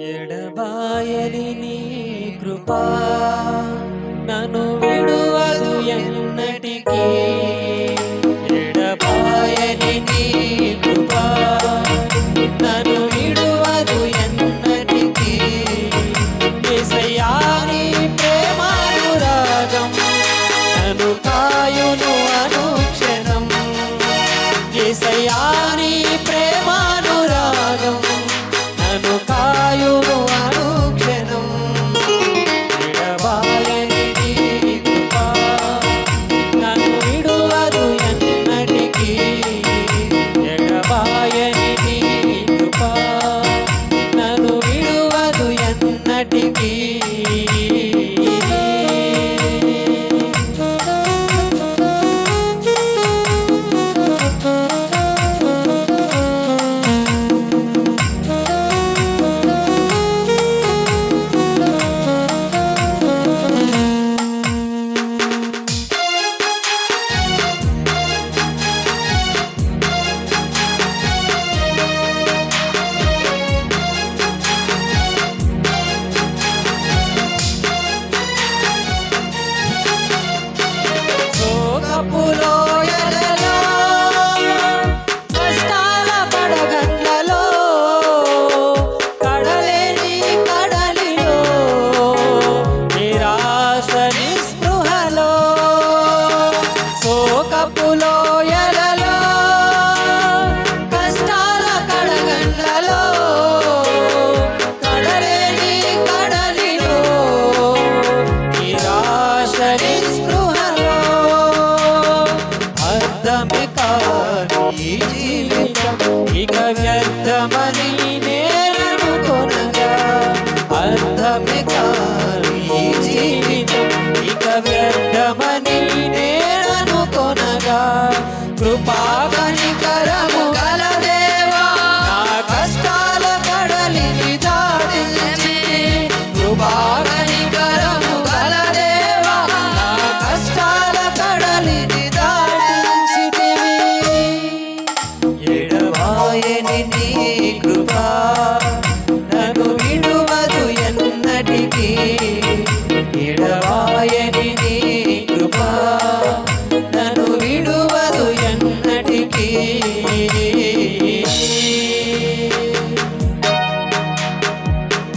ఎడబాయని నీ కృపా. నన్ను విడువదు ఎన్నటికీ. ఎడబాయని నీ కృపా. నన్ను విడువదు ఎన్నటికీ. దేశయాని నీ ప్రేమానురాగం. నను కాయును అనుక్షణం. దేశయాని ప్రేమ నటికి నీ జీవితం ఇక వ్యర్థమని నేరముగా see.